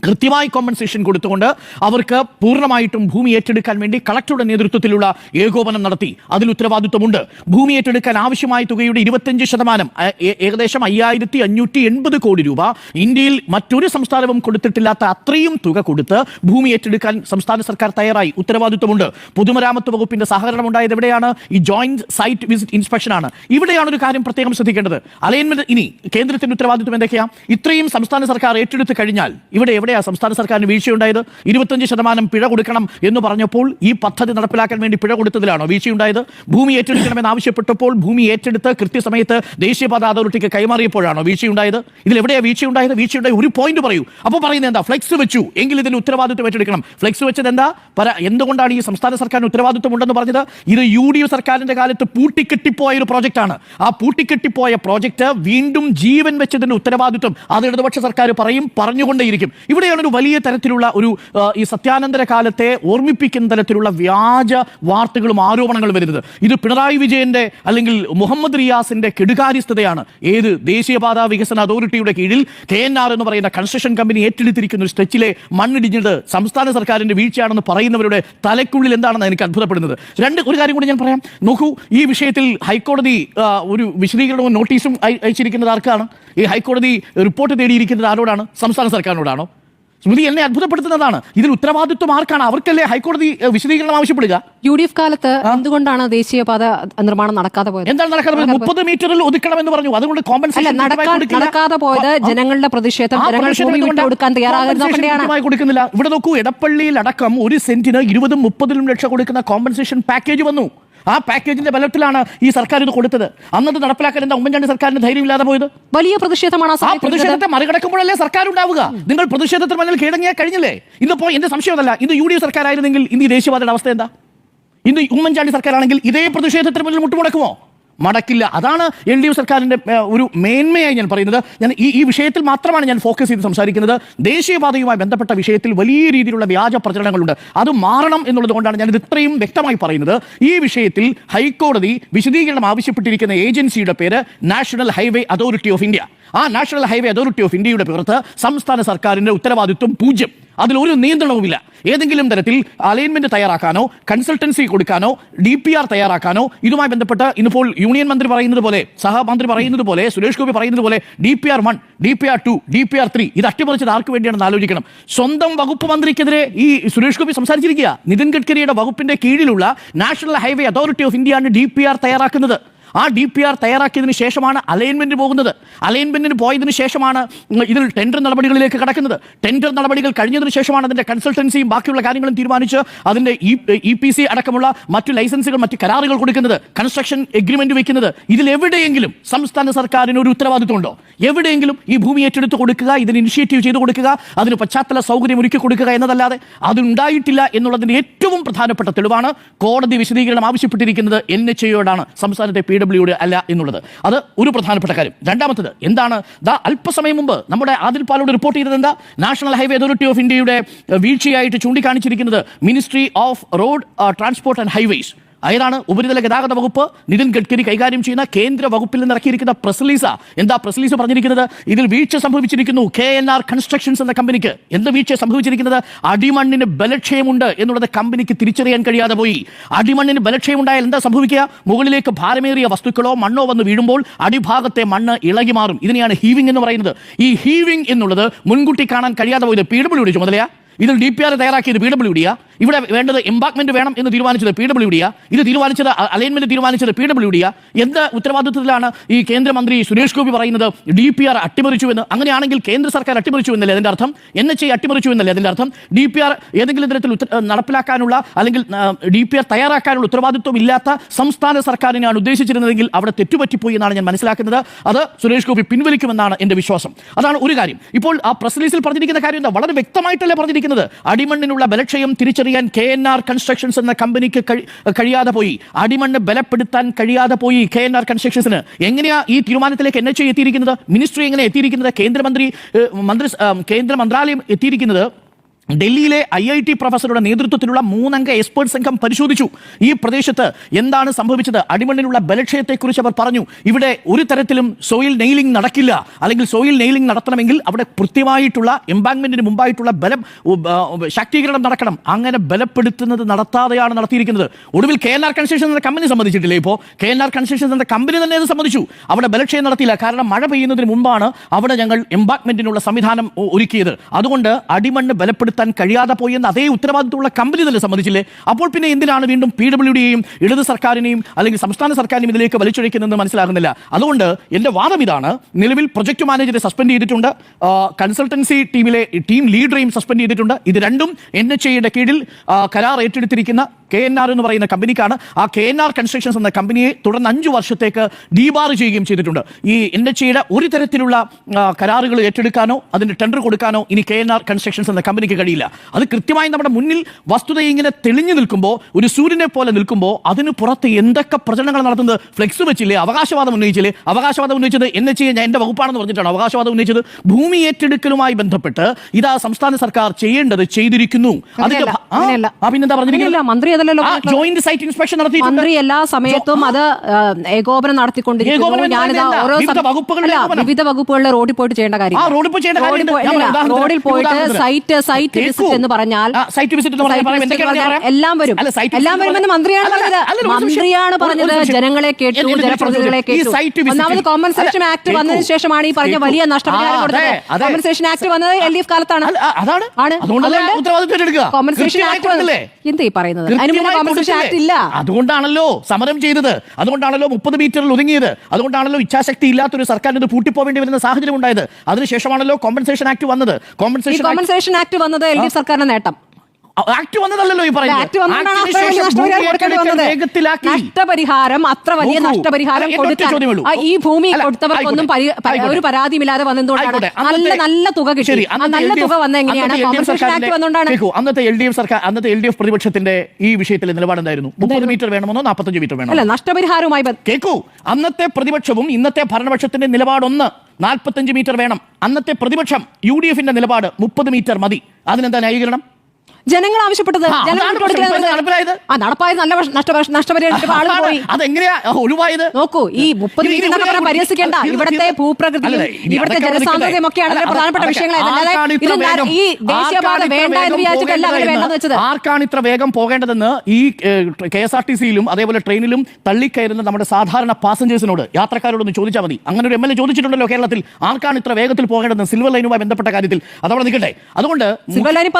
[SPEAKER 5] കൃത്യമായി കോമ്പൻസേഷൻ കൊടുത്തുകൊണ്ട് അവർക്ക് പൂർണമായിട്ടും ഭൂമി ഏറ്റെടുക്കാൻ വേണ്ടി കളക്ടറുടെ നേതൃത്വത്തിലുള്ള ഏകോപനം നടത്തി. അതിൽ ഉത്തരവാദിത്വമുണ്ട്. ഭൂമി ഏറ്റെടുക്കാൻ ആവശ്യമായ തുകയുടെ ഇരുപത്തഞ്ച് ശതമാനം ഏകദേശം അയ്യായിരത്തി അഞ്ഞൂറ്റി എൺപത് കോടി രൂപ ഇന്ത്യയിൽ മറ്റൊരു സംസ്ഥാനവും കൊടുത്തിട്ടില്ലാത്ത അത്രയും തുക കൊടുത്ത് ഭൂമി ഏറ്റെടുക്കാൻ സംസ്ഥാന സർക്കാർ തയ്യാറായി. ഉത്തരവാദിത്വമുണ്ട്. പൊതുമരാമത്ത് വകുപ്പിന്റെ സഹകരണം ഉണ്ടായത് എവിടെയാണ്? ഈ ജോയിന്റ് സൈറ്റ് വിസിറ്റ് ഇൻസ്പെക്ഷൻ ആണ്. ഇവിടെയാണ് ഒരു കാര്യം പ്രത്യേകം ശ്രദ്ധിക്കേണ്ടത്. അലൈൻമെന്റ് ഇനി കേന്ദ്രത്തിന്റെ ഉത്തരവാദിത്വം എന്തൊക്കെയാ? ഇത്രയും സംസ്ഥാന സർക്കാർ ഏറ്റെടുത്ത് കഴിഞ്ഞാൽ ഇവിടെ എവിടെയാ സംസ്ഥാന സർക്കാരിന് വീഴ്ചയുണ്ടായത്? ഇരുപത്തഞ്ച് ശതമാനം പിഴ കൊടുക്കണം എന്ന് പറഞ്ഞപ്പോൾ ഈ പദ്ധതി നടപ്പിലാക്കാൻ വേണ്ടി പിഴ കൊടുത്തതിലാണോ വീഴ്ചയുണ്ടായത്? ഭൂമി ഏറ്റെടുക്കണമെന്ന് ആവശ്യപ്പെട്ടപ്പോൾ ഭൂമി ഏറ്റെടുത്ത് കൃത്യസമയത്ത് ദേശീയപാത അതോറിറ്റിക്ക് കൈമാറിയപ്പോഴാണോ വീഴ്ചയുണ്ടായത്? ഇതിൽ എവിടെയാണ് വീഴ്ചയുണ്ടായത്? വീഴ്ചയുണ്ടായ ഒരു പോയിന്റ് പറയൂ. അപ്പോൾ പറയുന്നത് എന്താ? ഫ്ലെക്സ് വെച്ചു. എങ്കിൽ ഇതിന് ഉത്തരവാദിത്വം ഏറ്റെടുക്കണം. ഫ്ലെക്സ് വെച്ചത് എന്താ? പര എന്തുകൊണ്ടാണ് ഈ സംസ്ഥാന സർക്കാരിന് ഉത്തരവാദിത്വം ഉണ്ടെന്ന് പറഞ്ഞത്? ഇത് യു ഡി എഫ് സർക്കാരിന്റെ കാലത്ത് പൂട്ടിക്കെട്ടിപ്പോയ ഒരു പ്രോജക്റ്റാണ് ആ പൂട്ടിക്കെട്ടിപ്പോയ പ്രോജക്റ്റ് വീണ്ടും ജീവൻ വെച്ചതിന്റെ ഉത്തരവാദിത്വം അത് ഇടതുപക്ഷ സർക്കാർ പറയും പറഞ്ഞുകൊണ്ടേയിരിക്കും. ഇവിടെയാണ് ഒരു വലിയ തരത്തിലുള്ള ഒരു ഈ സത്യാനന്തര കാലത്തെ ഓർമ്മിപ്പിക്കുന്ന തരത്തിലുള്ള വ്യാജ വാർത്തകളും ആരോപണങ്ങളും വരുന്നത്. ഇത് പിണറായി വിജയന്റെ അല്ലെങ്കിൽ മുഹമ്മദ് റിയാസിന്റെ കെടുകാര്യസ്ഥതയാണ്. ഏത് ദേശീയപാത വികസന അതോറിറ്റിയുടെ കീഴിൽ കെ എൻ ആർ എന്ന് പറയുന്ന കൺസ്ട്രക്ഷൻ കമ്പനി ഏറ്റെടുത്തിരിക്കുന്ന ഒരു സ്ട്രെച്ചിലെ മണ്ണിടിഞ്ഞത് സംസ്ഥാന സർക്കാരിന്റെ വീഴ്ചയാണെന്ന് പറയുന്നവരുടെ തലക്കുള്ളിൽ എന്താണെന്ന് എനിക്ക് അത്ഭുതപ്പെടുന്നത്. രണ്ട് ഒരു കാര്യം കൂടി ഞാൻ പറയാം. നോക്കൂ ഈ വിഷയത്തിൽ ഹൈക്കോടതി ഒരു വിശദീകരണവും നോട്ടീസും അയച്ചിരിക്കുന്നത് ആർക്കാണ്? ഈ ഹൈക്കോടതി റിപ്പോർട്ട് തേടിയിരിക്കുന്നത് ആരോടാണ്? സംസ്ഥാന സർക്കാരിനോടാണോ? സ്മൃതി എന്നെ അത്ഭുതപ്പെടുത്തുന്നതാണ്. ഇതിൽ ഉത്തരവാദിത്വം ആർക്കാണ്? അവർക്കല്ലേ ഹൈക്കോടതി വിശദീകരണം ആവശ്യപ്പെടുക?
[SPEAKER 4] യു ഡി എഫ് കാലത്ത് എന്തുകൊണ്ടാണ് ദേശീയപാത നിർമ്മാണം നടക്കാതെ പോയത്?
[SPEAKER 5] എന്താണ് നടക്കാതെ മുപ്പത് മീറ്ററിൽ ഒതുക്കണം എന്ന് പറഞ്ഞു. അതുകൊണ്ട് കോമ്പൻസേഷൻ
[SPEAKER 4] നടക്കാതെ പോയത് ജനങ്ങളുടെ പ്രതിഷേധം
[SPEAKER 5] കൊടുക്കുന്നില്ല. ഇവിടെ നോക്കൂ എടപ്പള്ളിയിൽ അടക്കം ഒരു സെന്റിന് ഇരുപതും മുപ്പതിലും ലക്ഷം കൊടുക്കുന്ന കോമ്പൻസേഷൻ പാക്കേജ് വന്നു. ആ പാക്കേജിന്റെ ബലത്തിലാണ് ഈ സർക്കാർ ഇത് കൊടുത്തത്. അന്നത് നടപ്പിലാക്കാൻ എന്താ ഉമ്മൻചാണ്ടി സർക്കാരിന് ധൈര്യമില്ലാതെ പോയത്?
[SPEAKER 4] വലിയ പ്രതിഷേധമാണ് ആ
[SPEAKER 5] പ്രതിഷേധത്തെ മറികടക്കുമ്പോഴല്ലേ സർക്കാർ ഉണ്ടാവുക? നിങ്ങൾ പ്രതിഷേധത്തിന് മുന്നിൽ കീഴങ്ങിയാൽ കഴിഞ്ഞില്ലേ? ഇന്നിപ്പോ എന്റെ സംശയമല്ല ഇന്ന് യു ഡി എഫ് സർക്കാരായിരുന്നെങ്കിൽ ഇന്ന് ഈ ദേശീയവാദയുടെ അവസ്ഥ എന്താ? ഇന്ന് ഉമ്മൻചാണ്ടി സർക്കാരാണെങ്കിൽ ഇതേ പ്രതിഷേധത്തിന് മുന്നിൽ മുട്ടുമുടക്കുമോ? മടക്കില്ല. അതാണ് എൽ ഡി എഫ് സർക്കാരിന്റെ ഒരു മേന്മയായി ഞാൻ പറയുന്നത്. ഞാൻ ഈ ഈ വിഷയത്തിൽ മാത്രമാണ് ഞാൻ ഫോക്കസ് ചെയ്ത് സംസാരിക്കുന്നത്. ദേശീയപാതയുമായി ബന്ധപ്പെട്ട വിഷയത്തിൽ വലിയ രീതിയിലുള്ള വ്യാജ പ്രചരണങ്ങളുണ്ട്. അത് മാറണം എന്നുള്ളത് കൊണ്ടാണ് ഞാനിത് ഇത് ഇത്രയും വ്യക്തമായി പറയുന്നത്. ഈ വിഷയത്തിൽ ഹൈക്കോടതി വിശദീകരണം ആവശ്യപ്പെട്ടിരിക്കുന്ന ഏജൻസിയുടെ പേര് national highway authority of India. ആ നാഷണൽ ഹൈവേ അതോറിറ്റി ഓഫ് ഇന്ത്യയുടെ പുറത്ത് സംസ്ഥാന സർക്കാരിന്റെ ഉത്തരവാദിത്വം പൂജ്യം. അതിലൊരു നിയന്ത്രണവുമില്ല. ഏതെങ്കിലും തരത്തിൽ അലൈൻമെന്റ് തയ്യാറാക്കാനോ കൺസൾട്ടൻസി കൊടുക്കാനോ ഡി പി ആർ തയ്യാറാക്കാനോ ഇതുമായി ബന്ധപ്പെട്ട് ഇന്നിപ്പോൾ യൂണിയൻ മന്ത്രി പറയുന്നത് പോലെ സഹമന്ത്രി പറയുന്നത് പോലെ സുരേഷ് ഗോപി പറയുന്നത് പോലെ D P R one D P R two D P R three ഇത് അട്ടിമറിച്ചത് ആർക്ക് വേണ്ടിയാണെന്ന് ആലോചിക്കണം. സ്വന്തം വകുപ്പ് മന്ത്രിക്കെതിരെ ഈ സുരേഷ് ഗോപി സംസാരിച്ചിരിക്കുക നിതിൻ ഗഡ്കരിയുടെ വകുപ്പിന്റെ കീഴിലുള്ള national highway authority of India ആണ് ഡി പി ആർ തയ്യാറാക്കുന്നത്. ആ ഡി പി ആർ തയ്യാറാക്കിയതിന് ശേഷമാണ് അലൈൻമെന്റ് പോകുന്നത്. അലൈൻമെന്റിന് പോയതിന് ശേഷമാണ് ഇതിൽ ടെൻഡർ നടപടികളിലേക്ക് കടക്കുന്നത്. ടെൻഡർ നടപടികൾ കഴിഞ്ഞതിന് ശേഷമാണ് അതിന്റെ കൺസൾട്ടൻസിയും ബാക്കിയുള്ള കാര്യങ്ങളും തീരുമാനിച്ച് അതിന്റെ ഇ പി സി അടക്കമുള്ള മറ്റ് ലൈസൻസുകൾ മറ്റ് കരാറുകൾ കൊടുക്കുന്നത് കൺസ്ട്രക്ഷൻ എഗ്രിമെന്റ് വെക്കുന്നത്. ഇതിൽ എവിടെയെങ്കിലും സംസ്ഥാന സർക്കാരിന് ഒരു ഉത്തരവാദിത്വമുണ്ടോ? എവിടെയെങ്കിലും ഈ ഭൂമി ഏറ്റെടുത്ത് കൊടുക്കുക ഇതിന് ഇനിഷ്യേറ്റീവ് ചെയ്ത് കൊടുക്കുക അതിന് പശ്ചാത്തല സൗകര്യം ഒരുക്കി കൊടുക്കുക എന്നതല്ലാതെ അതുണ്ടായിട്ടില്ല എന്നുള്ളതിന്റെ ഏറ്റവും പ്രധാനപ്പെട്ട തെളിവാണ് കോടതി വിശദീകരണം ആവശ്യപ്പെട്ടിരിക്കുന്നത് എൻ എച്ച് എയോടാണ് സംസ്ഥാനത്തെ പി ഡബ്ല്യുടെ അല്ല എന്നുള്ളത്. അത് ഒരു പ്രധാനപ്പെട്ട കാര്യം. രണ്ടാമത്തത് എന്താണ്? ദാ അല്പസമയം മുമ്പ് നമ്മുടെ ആദിൽ പാലോട് റിപ്പോർട്ട് ചെയ്തത് എന്താ? നാഷണൽ ഹൈവേ അതോറിറ്റി ഓഫ് ഇന്ത്യയുടെ വീഴ്ചയായിട്ട് ചൂണ്ടിക്കാണിച്ചിരിക്കുന്നത് ministry of road transport and highways. ഏതാണ്? ഉപരിതല ഗതാഗത വകുപ്പ്. നിതിൻ ഗഡ്കരി കൈകാര്യം ചെയ്യുന്ന കേന്ദ്ര വകുപ്പിൽ നിന്ന് ഇറക്കിയിരിക്കുന്ന പ്രസ്ലീസ എന്താ പ്രസ്ലീസ പറഞ്ഞിരിക്കുന്നത്? ഇതിൽ വീഴ്ച സംഭവിച്ചിരിക്കുന്നു. കെ എൻ ആർ കൺസ്ട്രക്ഷൻസ് എന്ന കമ്പനിക്ക്. എന്ത് വീഴ്ച സംഭവിച്ചിരിക്കുന്നത്? അടിമണ്ണിന് ബലക്ഷയമുണ്ട് എന്നുള്ളത് കമ്പനിക്ക് തിരിച്ചറിയാൻ കഴിയാതെ പോയി. അടിമണ്ണിന് ബലക്ഷയമുണ്ടായാൽ എന്താ സംഭവിക്കുക? മുകളിലേക്ക് ഭാരമേറിയ വസ്തുക്കളോ മണ്ണോ വന്ന് വീഴുമ്പോൾ അടിഭാഗത്തെ മണ്ണ് ഇളകി മാറും. ഇതിനെയാണ് ഹീവിംഗ് എന്ന് പറയുന്നത്. ഈ ഹീവിംഗ് എന്നുള്ളത് മുൻകൂട്ടി കാണാൻ കഴിയാതെ പോയത് പി ഡി ചുമതലയാ. ഇതിൽ ഡി പി ആർ തയ്യാറാക്കിയത് പി ഡബ്ല്യു ഡിയാ. ഇവിടെ വേണ്ടത് എംബാക്മെന്റ് വേണം എന്ന് തീരുമാനിച്ചത് പി ഡബ്ല്യു ഡിയാ ഇത് തീരുമാനിച്ചത് അലൈൻമെന്റ് തീരുമാനിച്ചത് പി ഡബ്ല്യു ഡിയാ എന്ത് ഉത്തരവാദിത്വത്തിലാണ് ഈ കേന്ദ്രമന്ത്രി സുരേഷ് ഗോപി പറയുന്നത്? ഡി പി ആർ അട്ടിമറിച്ചു എന്ന്. അങ്ങനെയാണെങ്കിൽ കേന്ദ്ര സർക്കാർ അട്ടിമറിച്ചു എന്നല്ലേ അതിന്റെ അർത്ഥം? എൻ എച്ച് ഐ അട്ടിമറിച്ചു എന്നല്ലേ അതിന്റെ അർത്ഥം? ഡി പി ആർ ഏതെങ്കിലും തരത്തിൽ നടപ്പിലാക്കാനുള്ള അല്ലെങ്കിൽ ഡി പി ആർ തയ്യാറാക്കാനുള്ള ഉത്തരവാദിത്വം ഇല്ലാത്ത സംസ്ഥാന സർക്കാരിനെയാണ് ഉദ്ദേശിച്ചിരുന്നതെങ്കിൽ അവിടെ തെറ്റുപറ്റിപ്പോയി എന്നാണ് ഞാൻ മനസ്സിലാക്കുന്നത്. അത് സുരേഷ് ഗോപി പിൻവലിക്കുമെന്നാണ് എന്റെ വിശ്വാസം. അതാണ് ഒരു കാര്യം. ഇപ്പോൾ ആ പ്രസ് റിലീസിൽ പറഞ്ഞിരിക്കുന്ന കാര്യം എന്താ? വളരെ വ്യക്തമായിട്ടല്ലേ പറഞ്ഞിരിക്കുന്നത്. അടിമണ്ണിനുള്ള ബലക്ഷയം തിരിച്ചറിയാൻ കെ എൻ ആർ കൺസ്ട്രക്ഷൻസ് എന്ന കമ്പനിക്ക് കഴിയാതെ പോയി. അടിമണ്ണ് ബലപ്പെടുത്താൻ കഴിയാതെ പോയി കെ എൻ ആർ കൺസ്ട്രക്ഷൻസിന് എങ്ങനെയാ ഈ തീരുമാനത്തിലേക്ക് എൻ എച്ച് എത്തിയിരിക്കുന്നത്? മിനിസ്ട്രി എങ്ങനെ എത്തിയിരിക്കുന്നത്? കേന്ദ്രമന്ത്രി മന്ത്രി കേന്ദ്ര മന്ത്രാലയം എത്തിയിരിക്കുന്നത് ഡൽഹിയിലെ ഐ ഐ ടി പ്രൊഫസറുടെ നേതൃത്വത്തിലുള്ള മൂന്നംഗ എക്സ്പേർട്ട് സംഘം പരിശോധിച്ചു. ഈ പ്രദേശത്ത് എന്താണ് സംഭവിച്ചത്? അടിമണ്ണിലുള്ള ബലക്ഷയത്തെക്കുറിച്ച് അവർ പറഞ്ഞു. ഇവിടെ ഒരു തരത്തിലും സോയിൽ നെയിലിംഗ് നടക്കില്ല. അല്ലെങ്കിൽ സോയിൽ നെയിലിംഗ് നടത്തണമെങ്കിൽ അവിടെ കൃത്യമായിട്ടുള്ള എംബാങ്ക്മെന്റിന് മുമ്പായിട്ടുള്ള ബലം ശാക്തീകരണം നടക്കണം. അങ്ങനെ ബലപ്പെടുത്തുന്നത് നടത്താതെയാണ് നടത്തിയിരിക്കുന്നത്. ഒടുവിൽ കെ എൻ ആർ കൺസ്ട്രക്ഷൻ എന്ന കമ്പനി സംബന്ധിച്ചിട്ടില്ലേ ഇപ്പോൾ കെ എൻ ആർ കൺസ്ട്രക്ഷൻ എന്ന കമ്പനി തന്നെ അത് സംബന്ധിച്ചു. അവിടെ ബലക്ഷയം നടത്തിയില്ല. കാരണം മഴ പെയ്യുന്നതിന് മുമ്പാണ് അവിടെ ഞങ്ങൾ എംബാങ്ക്മെന്റിനുള്ള സംവിധാനം ഒരുക്കിയത്. അതുകൊണ്ട് അടിമണ്ണ് ബലപ്പെടുത്താൻ കഴിയാതെ പോയി അതേ ഉത്തരവാദിത്തമുള്ള കമ്പനി തന്നെ സമ്മതിച്ചില്ലേ? അപ്പോൾ പിന്നെ എന്തിനാണ് വീണ്ടും പി ഡബ്ല്യു ഡിയെയും ഇടത് സർക്കാരിനെയും അല്ലെങ്കിൽ സംസ്ഥാന സർക്കാരിനെയും ഇതിലേക്ക് വലിച്ചൊഴിക്കുന്നതെന്ന് മനസ്സിലാകുന്നില്ല. അതുകൊണ്ട് എന്റെ വാദം ഇതാണ് നിലവിൽ പ്രൊജക്ട് മാനേജറെ സസ്പെൻഡ് ചെയ്തിട്ടുണ്ട് കൺസൾട്ടൻസി ടീമിലെ ടീം ലീഡറെയും സസ്പെൻഡ് ചെയ്തിട്ടുണ്ട്. ഇത് രണ്ടും എൻ എച്ച് കീഴിൽ കരാർ ഏറ്റെടുത്തിരിക്കുന്ന കെ എൻ ആർ എന്ന് പറയുന്ന കമ്പനിക്കാണ്. ആ കെ എൻ ആർ കൺസ്ട്രക്ഷൻസ് എന്ന കമ്പനിയെ തുടർന്ന് അഞ്ചു വർഷത്തേക്ക് ഡീബാർ ചെയ്യുകയും ചെയ്തിട്ടുണ്ട്. ഈ എൻ എച്ച് ഇയുടെ ഒരു തരത്തിലുള്ള കരാറുകൾ ഏറ്റെടുക്കാനോ അതിന് ടെൻഡർ കൊടുക്കാനോ ഇനി കെ എൻ ആർ കൺസ്ട്രക്ഷൻസ് എന്ന കമ്പനിക്ക് കഴിയില്ല. അത് കൃത്യമായി നമ്മുടെ മുന്നിൽ വസ്തുത ഇങ്ങനെ തെളിഞ്ഞു നിൽക്കുമ്പോൾ ഒരു സൂര്യനെ പോലെ നിൽക്കുമ്പോൾ അതിന് പുറത്ത് എന്തൊക്കെ പ്രചരണങ്ങൾ നടത്തുന്നത്? ഫ്ലെക്സ് വെച്ചില്ലേ? അവകാശവാദം ഉന്നയിച്ചില്ലേ? അവകാശവാദം ഉന്നയിച്ചത് എൻ എച്ച് ഞാൻ എന്റെ വകുപ്പാണെന്ന് പറഞ്ഞിട്ടാണ് അവകാശവാദം ഉന്നയിച്ചത്? ഭൂമി ഏറ്റെടുക്കലുമായി ബന്ധപ്പെട്ട് ഇതാ സംസ്ഥാന സർക്കാർ ചെയ്യേണ്ടത് ചെയ്തിരിക്കുന്നു. അതിന്റെ പിന്നെന്താ പറഞ്ഞിരിക്കുന്നത്?
[SPEAKER 4] മന്ത്രി അത് എന്നല്ലല്ലോ
[SPEAKER 5] ജോയിന്റ് സൈറ്റ് ഇൻസ്പെക്ഷൻ നടത്തി
[SPEAKER 4] മന്ത്രി എല്ലാ സമയത്തും അത് ഏകോപനം നടത്തിക്കൊണ്ടിരിക്കുന്നു. ഞാനിതാ ഓരോ
[SPEAKER 5] വിവിധ
[SPEAKER 4] വകുപ്പുകളിലെ റോഡിൽ പോയിട്ട് ചെയ്യേണ്ട കാര്യം
[SPEAKER 5] റോഡിൽ
[SPEAKER 4] പോയിട്ട് സൈറ്റ് സൈറ്റ് വിസിറ്റ് എന്ന് പറഞ്ഞാൽ
[SPEAKER 5] സൈറ്റ് വിസിറ്റ്?
[SPEAKER 4] എല്ലാം വരും. എല്ലാം വരുമെന്ന് മന്ത്രിയാണ് പറഞ്ഞത്. മന്ത്രിയാണ് പറഞ്ഞത്. ജനങ്ങളെ കേട്ടു ജനപ്രതിനിധികളെ കേട്ടു. ഒന്നാമത് കോമ്പൻസേഷൻ ആക്ട് വന്നതിന് ശേഷമാണ് ഈ പറഞ്ഞ വലിയ നഷ്ടപരിഹാരം കൊടുത്തത്. കോമ്പൻസേഷൻ ആക്ട് വന്നത് എൽ ഡി എഫ് കാലത്താണ് കോമ്പൻസേഷൻ ആക്ട്? എന്ത് ഈ പറയുന്നത്?
[SPEAKER 5] അതുകൊണ്ടാണല്ലോ സമരം ചെയ്തത്. അതുകൊണ്ടാണല്ലോ മുപ്പത് മീറ്ററിൽ ഒതുങ്ങിയത്. അതുകൊണ്ടാണല്ലോ ഇച്ഛാശക്തി ഇല്ലാത്തൊരു സർക്കാരിന് ഇത് പൂട്ടിപ്പോവേണ്ടി വരുന്ന സാഹചര്യം ഉണ്ടായത്. അതിനുശേഷമാണല്ലോ കോമ്പൻസേഷൻ ആക്ട് വന്നത്. കോമ്പൻസേഷൻ
[SPEAKER 4] ആക്ട് വന്നത് എൽ ഡി എഫ് സർക്കാരിന്റെ നേട്ടം.
[SPEAKER 5] ആക്ട് വന്നതല്ലല്ലോ ഈ പറയുന്നത്.
[SPEAKER 4] നഷ്ടപരിഹാരം അത്ര വലിയ നഷ്ടപരിഹാരം ആ, ഈ ഭൂമി കൊടുത്തവർക്കൊന്നും ഒരു പരാതിയുമില്ലാതെ വന്നതുകൊണ്ടാണ് നല്ല നല്ല തുക കിട്ടി. നല്ല തുക വന്ന എങ്ങനെയാണ് കോമ്പൻസേഷൻ ആക്ട് വന്നുകൊണ്ടാണ്
[SPEAKER 5] അന്നത്തെ എൽ ഡി എഫ് സർക്കാർ അന്നത്തെ എൽ ഡി എഫ് പ്രതിപക്ഷത്തിന്റെ ഈ വിഷയത്തിൽ നിലപാട് എന്തായിരുന്നു? മുപ്പത് മീറ്റർ വേണമെന്നോ നാൽപ്പത്തഞ്ച് മീറ്റർ വേണമോ?
[SPEAKER 4] അല്ല നഷ്ടപരിഹാരവുമായി
[SPEAKER 5] കേൾക്കൂ അന്നത്തെ പ്രതിപക്ഷവും ഇന്നത്തെ ഭരണപക്ഷത്തിന്റെ നിലപാടൊന്ന് നാൽപ്പത്തഞ്ച് മീറ്റർ വേണം. അന്നത്തെ പ്രതിപക്ഷം യു ഡി എഫിന്റെ നിലപാട് മുപ്പത് മീറ്റർ മതി. അതിനെന്താ ന്യായീകരണം?
[SPEAKER 4] ജനങ്ങൾ ആവശ്യപ്പെട്ടത് നടപ്പായത് നല്ല നഷ്ടപരിഹാരം. പോയി.
[SPEAKER 5] അതെങ്ങനെയാ ഒഴിവായത്?
[SPEAKER 4] നോക്കൂ ഈ മുപ്പത്
[SPEAKER 5] ഇത്
[SPEAKER 4] പരിഹസിക്കേണ്ട ഇവിടത്തെ
[SPEAKER 5] ഭൂപ്രകൃതി
[SPEAKER 4] ഇവിടുത്തെ ജനസാന്ദ്രതയും ഒക്കെയാണ് പ്രധാനപ്പെട്ട
[SPEAKER 5] വിഷയങ്ങൾ
[SPEAKER 4] വിഷയങ്ങളായത്.
[SPEAKER 5] ആർക്കാണ് ഇത്ര വേഗം?
[SPEAKER 4] ഈ ദേശീയപാത വേണ്ട എന്ന് വിചാരിച്ചിട്ടല്ല അവർ
[SPEAKER 5] പോകേണ്ടതെന്ന്?
[SPEAKER 4] വേണ്ടെന്ന് വെച്ചത്.
[SPEAKER 5] ആർക്കാണ് ഇത്ര വേഗം പോകേണ്ടതെന്ന് ഈ കെ എസ് ആർ ടി സിയിലും അതേപോലെ ട്രെയിനിലും തള്ളിക്കയറുന്ന നമ്മുടെ സാധാരണ പാസഞ്ചേഴ്സിനോട് യാത്രക്കാരോടൊന്ന് ചോദിച്ചാൽ മതി. അങ്ങനെ ഒരു എം എൽ എ ചോദിച്ചിട്ടുണ്ടല്ലോ കേരളത്തിൽ. ആർക്കാണ് ഇത്ര വേഗത്തിൽ പോകേണ്ടതെന്ന്? സിൽവർ ലൈനുമായി ബന്ധപ്പെട്ട കാര്യത്തിൽ. അതവിടെ നിൽക്കട്ടെ. അതുകൊണ്ട്
[SPEAKER 4] സിൽവർ ലൈൻ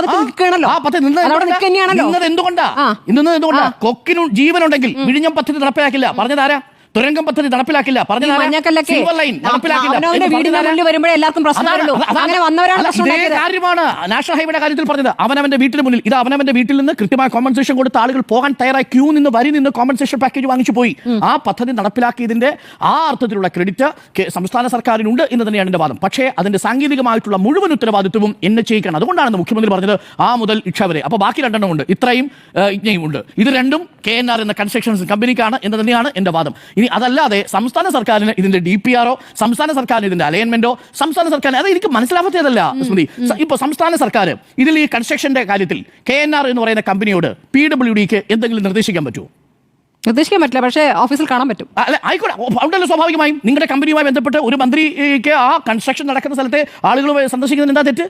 [SPEAKER 5] പദ്ധതി നിന്നത് എന്തുകൊണ്ടാ? നിന്നത് എന്തുകൊണ്ടാ? കൊക്കിനും ജീവനുണ്ടെങ്കിൽ വിഴിഞ്ഞം പദ്ധതി നടപ്പിലാക്കില്ല. പറഞ്ഞതാരാ തുരങ്കം പദ്ധതി നടപ്പിലാക്കില്ല. കാര്യമാണ് നാഷണൽ ഹൈവേയുടെ കാര്യത്തിൽ പറഞ്ഞത്. അവനവന്റെ വീട്ടിന് മുന്നിൽ ഇത് അവനവന്റെ വീട്ടിൽ നിന്ന് കൃത്യമായ കോമ്പൻസേഷൻ കൊടുത്ത ആളുകൾ പോകാൻ തയ്യാറായി. ക്യൂ നിന്ന് വരി നിന്ന് കോമ്പൻസേഷൻ പാക്കേജ് വാങ്ങിച്ചു പോയി. ആ പദ്ധതി നടപ്പിലാക്കിയതിന്റെ ആ അർത്ഥത്തിലുള്ള ക്രെഡിറ്റ് സംസ്ഥാന സർക്കാരിനുണ്ട് എന്ന് തന്നെയാണ് എന്റെ വാദം. പക്ഷേ അതിന്റെ സാങ്കേതികമായിട്ടുള്ള മുഴുവൻ ഉത്തരവാദിത്വവും എന്നെ ചെയ്യിക്കണം. അതുകൊണ്ടാണ് മുഖ്യമന്ത്രി പറഞ്ഞത് ആ മുതൽ ഇക്ഷ വരെ അപ്പൊ ബാക്കി രണ്ടെണ്ണം ഉണ്ട്. ഇത്രയും ഇജ്ഞയും ഉണ്ട്. ഇത് രണ്ടും കെ എൻ ആർ എന്ന കൺസ്ട്രക്ഷൻസ് കമ്പനിക്കാണ് എന്ന് തന്നെയാണ് എന്റെ വാദം. ഇനി അതല്ലാതെ സംസ്ഥാന സർക്കാരിന് ഇതിന്റെ ഡി പി ആറോ സംസ്ഥാന സർക്കാരിന് ഇതിന്റെ അലൈൻമെന്റോ സംസ്ഥാന സർക്കാരിന് അത് എനിക്ക് മനസ്സിലാവാത്തതല്ല സ്മൃതി. ഇപ്പൊ സംസ്ഥാന സർക്കാർ ഇതിൽ ഈ കൺസ്ട്രക്ഷന്റെ കാര്യത്തിൽ കെ എൻ ആർ എന്ന് പറയുന്ന കമ്പനിയോട് പി ഡബ്ല്യു ഡിക്ക് എന്തെങ്കിലും നിർദ്ദേശിക്കാൻ പറ്റുമോ?
[SPEAKER 4] നിർദ്ദേശിക്കാൻ പറ്റില്ല പക്ഷേ ഓഫീസിൽ കാണാൻ പറ്റും.
[SPEAKER 5] അല്ല ആയിക്കോട്ടെ. ഓ, സ്വാഭാവികമായും. നിങ്ങളുടെ കമ്പനിയുമായി ബന്ധപ്പെട്ട് ഒരു മന്ത്രിക്ക് ആ കൺസ്ട്രക്ഷൻ നടക്കുന്ന സ്ഥലത്തെ ആളുകളുമായി സന്ദർശിക്കുന്നതിന് എന്താ തെറ്റ്?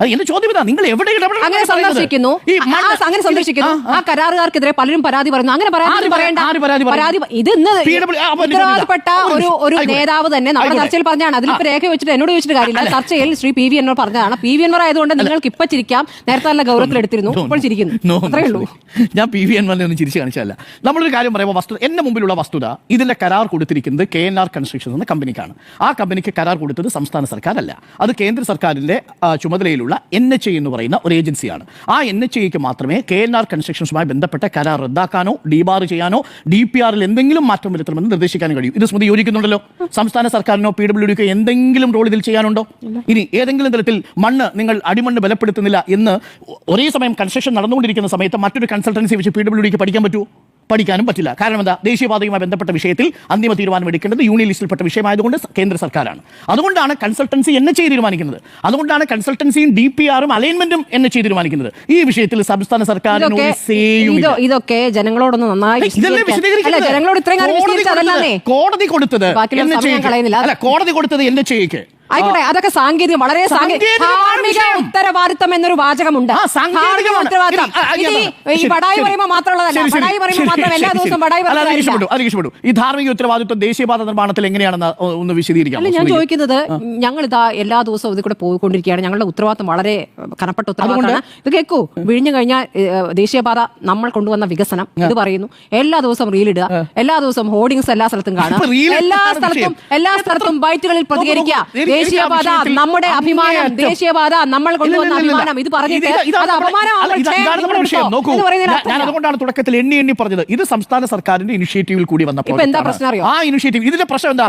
[SPEAKER 5] അത് എന്റെ ചോദ്യം ഇതാ നിങ്ങൾ എവിടെ ഇടപെടണം
[SPEAKER 4] അങ്ങനെ
[SPEAKER 5] എന്നാണ് പറയുന്നത്?
[SPEAKER 4] സന്ദർശിക്കുന്നു.
[SPEAKER 5] ഈ
[SPEAKER 4] ആ,
[SPEAKER 5] മണ്ണ്
[SPEAKER 4] അങ്ങനെ സന്ദർശിക്കുന്നു.
[SPEAKER 5] ആ,
[SPEAKER 4] ആ. കരാറുകാർക്കെതിരെ പലരും പരാതി പറയുന്നു അങ്ങനെ പരാതി
[SPEAKER 5] ആര്
[SPEAKER 4] പറയണ്ട.
[SPEAKER 5] ആര് പരാതി പറയും?
[SPEAKER 4] പരാതി പ- ഇത് ഇന്ന്
[SPEAKER 5] PW ആ, അപ്പോൾ
[SPEAKER 4] ഉത്തരവാദപ്പെട്ട
[SPEAKER 5] ഒരു
[SPEAKER 4] ഒരു ഒരു
[SPEAKER 5] ആയിക്കോട്ടെ.
[SPEAKER 4] നേതാവ് തന്നെ നമ്മുടെ
[SPEAKER 5] ആയിക്കോട്ടെ.
[SPEAKER 4] ചർച്ചയിൽ പറഞ്ഞാണ്. അതിലിപ്പോ. രേഖ വെച്ചിട്ട് എന്നോട് ചോദിച്ചിട്ട് കാര്യമില്ല. ചർച്ചയിൽ ശ്രീ പി വി എന്നോട് പറഞ്ഞതാണ്. പി വി എൻവർ ആയതുകൊണ്ട് നിങ്ങൾക്ക് ഇപ്പൊ ചിരിക്കാം. നേരത്തെ നല്ല ഗൗരവത്തിൽ എടുത്തിരുന്നു.
[SPEAKER 5] No, no.
[SPEAKER 4] ഇപ്പോൾ ചിരിക്കുന്നു.
[SPEAKER 5] No,
[SPEAKER 4] അത്രേ ഉള്ളൂ.
[SPEAKER 5] ഞാൻ പി വി എൻ ഒന്നും ചിരിച്ചു കാണിച്ചതല്ല. നമ്മളൊരു കാര്യം പറയുമ്പോൾ വസ്തു എന്റെ മുമ്പിലുള്ള വസ്തുത ഇതിന്റെ കരാർ കൊടുത്തിരിക്കുന്നത് കെ എൻ ആർ കൺസ്ട്രക്ഷൻ എന്ന കമ്പനിക്കാണ്. ആ കമ്പനിക്ക് കരാർ കൊടുത്തത് സംസ്ഥാന സർക്കാരല്ല. അത് കേന്ദ്ര സർക്കാരിന്റെ ആ, ചുമതലയിലുള്ള എൻ എച്ച് എന്ന് പറയുന്ന ഒരു ഏജൻസിയാണ്. ആ എൻ എച്ച് ഐക്ക് മാത്രമേ കെ എൻ ആർ കൺസ്ട്രക്ഷൻസുമായി ബന്ധപ്പെട്ട കരാർ റദ്ദാക്കാനോ ഡിബാർ ചെയ്യാനോ ഡി പി ആറിൽ എന്തെങ്കിലും മാറ്റം വരുത്തണമെന്ന് നിർദ്ദേശിക്കാനും കഴിയും. ഇത് സ്മൃതി യോജിക്കുന്നുണ്ടല്ലോ. സംസ്ഥാന സർക്കാരിനോ പി ഡബ്ല്യു ഡിക്കോ എന്തെങ്കിലും റോൾ ഇതിൽ ചെയ്യാനുണ്ടോ? ഇനി ഏതെങ്കിലും തരത്തിൽ മണ്ണ് നിങ്ങൾ അടിമണ്ണ് ബലപ്പെടുത്തുന്നില്ല എന്ന് ഒരേ സമയം കൺസ്ട്രക്ഷൻ നടന്നുകൊണ്ടിരിക്കുന്ന സമയത്ത് മറ്റൊരു കൺസൾട്ടൻസി വെച്ച് പി ഡബ്ല്യു ഡിക്ക് പഠിക്കാൻ പറ്റുമോ പഠിക്കാനും പറ്റില്ല. കാരണം എന്താ? ദേശീയപാതയുമായി ബന്ധപ്പെട്ട വിഷയത്തിൽ അന്തിമ തീരുമാനം എടുക്കേണ്ടത് യൂണിയൻ ലിസ്റ്റിൽപ്പെട്ട വിഷയമായതുകൊണ്ട് കേന്ദ്ര സർക്കാരാണ്. അതുകൊണ്ടാണ് കൺസൾട്ടൻസി എന്നെ ചെയ്ത് തീരുമാനിക്കുന്നത്. അതുകൊണ്ടാണ് കൺസൾട്ടൻസിയും ഡി പി ആറും അലൈൻമെന്റും എന്നെ ചെയ്ത് തീരുമാനിക്കുന്നത്. ഈ വിഷയത്തിൽ സംസ്ഥാന സർക്കാരിന്
[SPEAKER 4] ഇതൊക്കെ ജനങ്ങളോടൊന്ന് നന്നായി? ജനങ്ങളോട് ഇത്രയും
[SPEAKER 5] കോടതി കൊടുത്തത്- കോടതി കൊടുത്തത് എന്റെ ചെയ്യിക്ക്.
[SPEAKER 4] ആയിക്കോട്ടെ അതൊക്കെ സാങ്കേതികം വളരെ
[SPEAKER 5] സാങ്കേതിക
[SPEAKER 4] ധാർമ്മിക ഉത്തരവാദിത്തം എന്നൊരു വാചകമുണ്ട്. ധാർമ്മിക ഉത്തരവാദിത്തം. ഈ-. പറയുമ്പോൾ മാത്രമുള്ളതല്ല പറയുമ്പോൾ മാത്രം എല്ലാ ദിവസവും പറയുന്നത്
[SPEAKER 5] ഈ ധാർമ്മിക ഉത്തരവാദിത്വം ദേശീയപാത നിർമ്മാണത്തിൽ എങ്ങനെയാണെന്ന് ഒന്ന് വിശദീകരിക്കാം
[SPEAKER 4] ഞാൻ ചോദിക്കുന്നത് ഞങ്ങൾ ഇതാ എല്ലാ ദിവസവും ഇതിൽ കൂടെ പോയിക്കൊണ്ടിരിക്കുകയാണ്. ഞങ്ങളുടെ ഉത്തരവാദിത്തം വളരെ കനപ്പെട്ട ഉത്തരവാദിത്തമാണ്. ഇത് കേൾക്കൂ വിഴിഞ്ഞു കഴിഞ്ഞാൽ ദേശീയപാത നമ്മൾ കൊണ്ടുവന്ന വികസനം ഇത് പറയുന്നു. എല്ലാ ദിവസവും റീലിടുക എല്ലാ ദിവസവും ഹോർഡിങ്സ് എല്ലാ സ്ഥലത്തും കാണുക എല്ലാ സ്ഥലത്തും എല്ലാ സ്ഥലത്തും ബൈറ്റുകളിൽ പ്രതികരിക്കുക. ദേശീയപാത നമ്മുടെ അഭിമാനം ദേശീയപാത നമ്മൾ കൊണ്ടുവന്ന. അഭിമാനം ഇത് പറഞ്ഞിട്ട് അത്
[SPEAKER 5] ഞാൻ- അതുകൊണ്ടാണ് തുടക്കത്തിൽ എണ്ണി എണ്ണി പറഞ്ഞത്. ഇത് സംസ്ഥാന സർക്കാരിന്റെ ഇനിഷ്യേറ്റീവിൽ കൂടി വന്ന
[SPEAKER 4] ഇപ്പൊ എന്താ പ്രശ്നം അറിയോ?
[SPEAKER 5] ആ ഇനിഷ്യേറ്റീവ്. ഇതിന്റെ പ്രശ്നം എന്താ?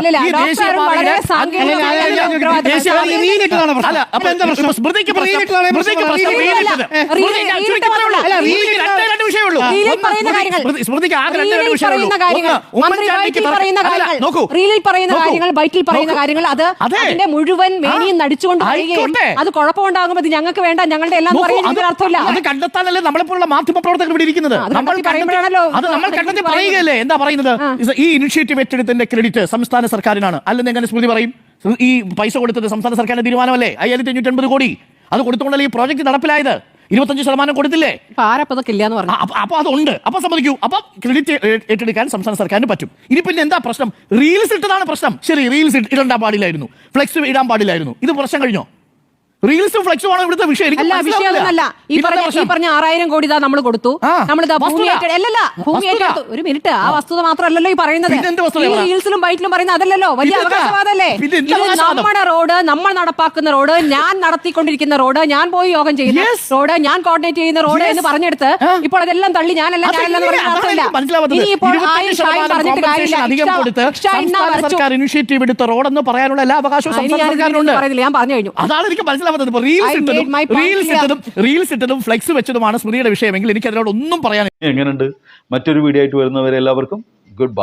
[SPEAKER 5] സ്മൃതിക്ക്. സ്മൃതിക്ക് രണ്ടേ ആകെ ഉമ്മൻചാണ്ടിക്ക്
[SPEAKER 4] പറയുന്ന കാര്യങ്ങൾ. ബൈറ്റിൽ പറയുന്ന കാര്യങ്ങൾ. അത്
[SPEAKER 5] അതെ.
[SPEAKER 4] അതിന്റെ മുഴുവൻ മേനിയും നടിച്ചുകൊണ്ട് അത് കുഴപ്പമുണ്ടാകുമ്പോൾ ഞങ്ങൾക്ക് വേണ്ട ഞങ്ങളുടെ എല്ലാം
[SPEAKER 5] പറയുന്നത്
[SPEAKER 4] അർത്ഥമില്ല
[SPEAKER 5] അത് കണ്ടെത്താനല്ലേ നമ്മളെപ്പോലുള്ള മാധ്യമ പ്രവർത്തകർ ഇവിടെ ഇരിക്കുന്നത്? നമ്മൾ
[SPEAKER 4] പറയുമ്പോഴാണല്ലോ
[SPEAKER 5] അത് നമ്മൾ
[SPEAKER 4] അത്
[SPEAKER 5] കണ്ടെത്തി പറയുകയല്ലേ? എന്താ പറയുന്നത്? ഈ ഇനിഷ്യേറ്റീവ് ഏറ്റെടുത്തിന്റെ ക്രെഡിറ്റ് സംസ്ഥാന സർക്കാരിനാണ്. അല്ലെന്ന് എങ്ങനെ സ്മൃതി പറയും? ഈ പൈസ കൊടുത്തത് സംസ്ഥാന സർക്കാരിന്റെ തീരുമാനമല്ലേ? അയ്യായിരത്തി അഞ്ഞൂറ്റി അൻപത് കോടി. അത് കൊടുത്തുകൊണ്ടല്ലേ ഈ പ്രോജക്ട് നടപ്പിലായത്? ഇരുപത്തഞ്ച് ശതമാനം കൊടുത്തില്ലേ?
[SPEAKER 4] ഇപ്പൊ ആരപ്പതൊക്കെ ഇല്ലാന്ന് പറഞ്ഞു
[SPEAKER 5] അപ്പൊ- അതുണ്ട്. അപ്പൊ സമ്മതിക്കൂ. അപ്പൊ ക്രെഡിറ്റ് ഏറ്റെടുക്കാൻ സംസ്ഥാന സർക്കാരിന് പറ്റും. ഇനി പിന്നെ എന്താ പ്രശ്നം? റീൽസ് ഇട്ടതാണ് പ്രശ്നം. ശരി റീൽസ് ഇടണ്ടാൻ പാടില്ലായിരുന്നു. ഫ്ലെക്സ് ഇടാൻ പാടില്ലായിരുന്നു. ഇത് പ്രശ്നം കഴിഞ്ഞോ? റീൽസും ഫ്ലെക്സും ആണ് ഇവിടുത്തെ വിഷയം എനിക്ക്
[SPEAKER 4] അല്ല വിഷയം
[SPEAKER 5] മനസ്സിലാവുന്നില്ല.
[SPEAKER 4] അതൊന്നല്ല ഈ പറഞ്ഞ ഈ? പറഞ്ഞ ആറായിരം കോടി ഇതാ നമ്മൾ കൊടുത്തു
[SPEAKER 5] ആ,
[SPEAKER 4] നമ്മളിതാ ഭൂമി
[SPEAKER 5] വസ്തുത.
[SPEAKER 4] ഏറ്റെടു- അല്ലല്ല ഭൂമി
[SPEAKER 5] വസ്തുത.
[SPEAKER 4] ഏറ്റെടുത്തു ഒരു മിനിറ്റ് ആ വസ്തുത മാത്രമല്ലല്ലോ ഈ പറയുന്നത്
[SPEAKER 5] വസ്തുത
[SPEAKER 4] ഈ? റീൽസിലും ബൈറ്റിലും പറയുന്നത് അതല്ലല്ലോ വലിയ
[SPEAKER 5] പിന്നെന്താ?
[SPEAKER 4] അവകാശവാദമല്ലേ
[SPEAKER 5] പിന്നെ എന്ത്
[SPEAKER 4] ഇത്
[SPEAKER 5] അവകാശവാദം?
[SPEAKER 4] നമ്മുടെ റോഡ് നമ്മൾ നടപ്പാക്കുന്ന റോഡ് ഞാൻ നടത്തിക്കൊണ്ടിരിക്കുന്ന റോഡ് ഞാൻ പോയി യോഗം ചെയ്യുന്ന
[SPEAKER 5] Yes.
[SPEAKER 4] റോഡ് ഞാൻ കോർഡിനേറ്റ് ചെയ്യുന്ന റോഡ്
[SPEAKER 5] Yes.
[SPEAKER 4] എന്ന് പറഞ്ഞെടുത്ത്
[SPEAKER 5] ആ.
[SPEAKER 4] ഇപ്പോൾ അതെല്ലാം തള്ളി ഞാനല്ല
[SPEAKER 5] അതെങ്ങനെ?
[SPEAKER 4] ഞാനല്ല എന്ന് പറയുന്നത്
[SPEAKER 5] അതാണ്
[SPEAKER 4] അർത്ഥമില്ല
[SPEAKER 5] എനിക്ക് മനസ്സിലാവാത്തത്.
[SPEAKER 4] ഇനിയിപ്പോൾ
[SPEAKER 5] 25
[SPEAKER 4] ആയിരം ഷായും
[SPEAKER 5] ശതമാനം
[SPEAKER 4] പറഞ്ഞിട്ട്
[SPEAKER 5] compensation
[SPEAKER 4] കാര്യമില്ല
[SPEAKER 5] അധികം
[SPEAKER 4] ഇഷ്ട-
[SPEAKER 5] കൊടുത്ത്
[SPEAKER 4] ഇഷ്ട ഇന്നാ
[SPEAKER 5] സംസ്ഥാന
[SPEAKER 4] വരച്ചു.
[SPEAKER 5] സർക്കാർ ഇനിഷ്യേറ്റീവ് എടുത്ത റോഡെന്ന് പറയാനുള്ള എല്ലാ അവകാശവും സംസ്ഥാന
[SPEAKER 4] ഞാൻ പറയുന്നില്ല പറഞ്ഞു കഴിഞ്ഞു
[SPEAKER 5] അതാണ് എനിക്ക് മനസ്സിലാവാത്തത് ഇപ്പൊ റീൽസ്
[SPEAKER 4] I made
[SPEAKER 5] ഇട്ടതും റീൽസ് ഇട്ടതും റീൽസ് ഇട്ടതും ഫ്ലെക്സ് വെച്ചതുമാണ് സ്മൃതിയുടെ വിഷയമെങ്കിൽ എനിക്ക് അതിനോട് ഒന്നും പറയാൻ
[SPEAKER 1] എങ്ങനെയുണ്ട്? മറ്റൊരു വീഡിയോ ആയിട്ട് വരുന്നവരെ എല്ലാവർക്കും ഗുഡ് ബൈ